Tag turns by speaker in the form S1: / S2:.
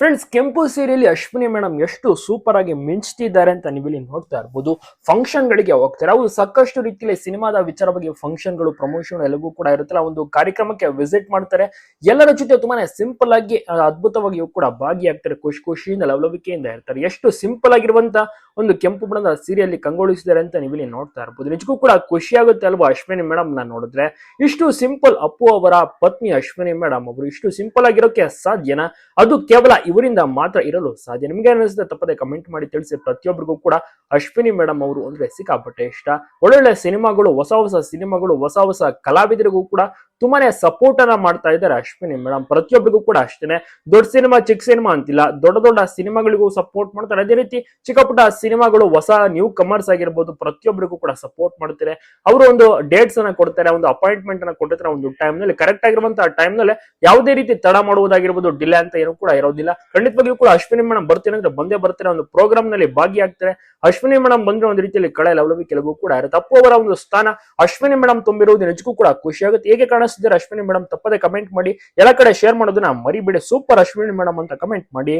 S1: Friends ಕೆಂಪು ಸೀರೆಯಲ್ಲಿ Ashwini madam ಎಷ್ಟು ಸೂಪರ್ ಆಗಿ ಮಿಂಚ್ತಿದ್ದಾರೆ ಅಂತ ನೀವಿಲ್ಲಿ ನೋಡ್ತಾ ಇರ್ಬೋದು. ಫಂಕ್ಷನ್ ಗಳಿಗೆ ಹೋಗ್ತಾರೆ? ಅವರು ಸಾಕಷ್ಟು ರೀತಿಯಲ್ಲಿ ಸಿನಿಮಾದ ವಿಚಾರ ಬಗ್ಗೆ ಫಂಕ್ಷನ್ಗಳು ಪ್ರಮೋಷನ್ ಎಲ್ಲವೂ ಕೂಡ ಇರುತ್ತಲ್ಲ, ಒಂದು ಕಾರ್ಯಕ್ರಮಕ್ಕೆ ವಿಸಿಟ್ ಮಾಡ್ತಾರೆ. ಎಲ್ಲರ ಜೊತೆ ತುಂಬಾನೇ ಸಿಂಪಲ್ ಆಗಿ, ಅದ್ಭುತವಾಗಿಯೂ ಕೂಡ ಭಾಗಿಯಾಗ್ತಾರೆ. ಖುಷಿ ಖುಷಿಯಿಂದ, ಲವಲವಿಕೆಯಿಂದ ಇರ್ತಾರೆ. ಎಷ್ಟು ಸಿಂಪಲ್ ಆಗಿರುವಂತ ಒಂದು ಕೆಂಪು ಬಣ್ಣದ ಸೀರೆಯಲ್ಲಿ ಕಂಗೊಳಿಸಿದ್ದಾರೆ ಅಂತ ನೀವಿಲ್ಲಿ ನೋಡ್ತಾ ಇರ್ಬೋದು. ನಿಜಕ್ಕೂ ಕೂಡ ಖುಷಿ ಆಗುತ್ತೆ ಅಲ್ವಾ ಅಶ್ವಿನಿ ಮೇಡಮ್ನ ನೋಡಿದ್ರೆ? ಇಷ್ಟು ಸಿಂಪಲ್ ಅಪ್ಪು ಅವರ ಪತ್ನಿ ಅಶ್ವಿನಿ ಮೇಡಮ್ ಅವರು ಇಷ್ಟು ಸಿಂಪಲ್ ಆಗಿರೋಕೆ ಸಾಧ್ಯನಾ? ಅದು ಕೇವಲ ಇವರಿಂದ ಮಾತ್ರ ಇರಲು ಸಾಧ್ಯ? ನಿಮ್ಗೆ ಅನಿಸುತ್ತೆ ತಪ್ಪದೆ ಕಮೆಂಟ್ ಮಾಡಿ ತಿಳಿಸಿ. ಪ್ರತಿಯೊಬ್ಬರಿಗೂ ಕೂಡ ಅಶ್ವಿನಿ ಮೇಡಮ್ ಅವರು ಅಂದ್ರೆ ಸಿಕ್ಕಾಪಟ್ಟೆ ಇಷ್ಟ. ಒಳ್ಳೊಳ್ಳೆ ಸಿನಿಮಾಗಳು, ಹೊಸ ಹೊಸ ಸಿನಿಮಾಗಳು, ಹೊಸ ಹೊಸ ಕಲಾವಿದರಿಗೂ ಕೂಡ ತುಂಬಾನೇ ಸಪೋರ್ಟ್ ಅನ್ನ ಮಾಡ್ತಾ ಇದ್ದಾರೆ ಅಶ್ವಿನಿ ಮೇಡಮ್ ಪ್ರತಿಯೊಬ್ಬರಿಗೂ ಕೂಡ ಅಷ್ಟೇನೆ. ದೊಡ್ಡ ಸಿನಿಮಾ, ಚಿಕ್ಕ ಸಿನಿಮಾ ಅಂತಿಲ್ಲ. ದೊಡ್ಡ ದೊಡ್ಡ ಸಿನಿಮಾಗಳಿಗೂ ಸಪೋರ್ಟ್ ಮಾಡ್ತಾರೆ. ಅದೇ ರೀತಿ ಚಿಕ್ಕ ಪುಟ್ಟ ಸಿನಿಮಾಗಳು, ಹೊಸ ನ್ಯೂ ಕಮರ್ಸ್ ಆಗಿರ್ಬೋದು ಪ್ರತಿಯೊಬ್ಬರಿಗೂ ಕೂಡ ಸಪೋರ್ಟ್ ಮಾಡ್ತಾರೆ. ಅವರು ಒಂದು ಡೇಟ್ಸ್ ಅನ್ನ ಕೊಡ್ತಾರೆ, ಒಂದು ಅಪಾಯಿಂಟ್ಮೆಂಟ್ ಅನ್ನ ಕೊಟ್ಟಿರ್ತಾರೆ ಒಂದು ಟೈಮ್ನಲ್ಲಿ. ಕರೆಕ್ಟ್ ಆಗಿರುವಂತಹ ಟೈಮ್ನಲ್ಲಿ ಯಾವುದೇ ರೀತಿ ತಡ ಮಾಡುವುದಾಗಿರ್ಬೋದು ಡಿಲೇ ಅಂತ ಏನು ಕೂಡ ಇರೋದಿಲ್ಲ. ಖಂಡಿತವಾಗಿಯೂ ಕೂಡ ಅಶ್ವಿನಿ ಮೇಡಮ್ ಬರ್ತೀನಿ ಅಂದ್ರೆ ಬಂದೇ ಬರ್ತಾರೆ, ಒಂದು ಪ್ರೋಗ್ರಾಮ್ನಲ್ಲಿ ಭಾಗಿಯಾಗ್ತಾರೆ. ಅಶ್ವಿನಿ ಮೇಡಮ್ ಬಂದ್ರೆ ಒಂದು ರೀತಿಯಲ್ಲಿ ಕಳೆ ಲವಲವಿ ಕೆಲವು ಕೂಡ ಇರುತ್ತೆ. ಅಪ್ಪು ಅವರ ಒಂದು ಸ್ಥಾನ ಅಶ್ವಿನಿ ಮೇಡಮ್ ತುಂಬಿರುವುದು ನಿಜಕ್ಕೂ ಕೂಡ ಖುಷಿ ಆಗುತ್ತೆ. ಹೇಗೆ ಕಾಣಿಸ್ತಿದ್ದಾರೆ ಅಶ್ವಿನಿ ಮೇಡಮ್ ತಪ್ಪದೆ ಕಮೆಂಟ್ ಮಾಡಿ. ಎಲ್ಲ ಕಡೆ ಶೇರ್ ಮಾಡೋದನ್ನ ಮರಿಬೇಡಿ. ಸೂಪರ್ ಅಶ್ವಿನಿ ಮೇಡಮ್ ಅಂತ ಕಮೆಂಟ್ ಮಾಡಿ.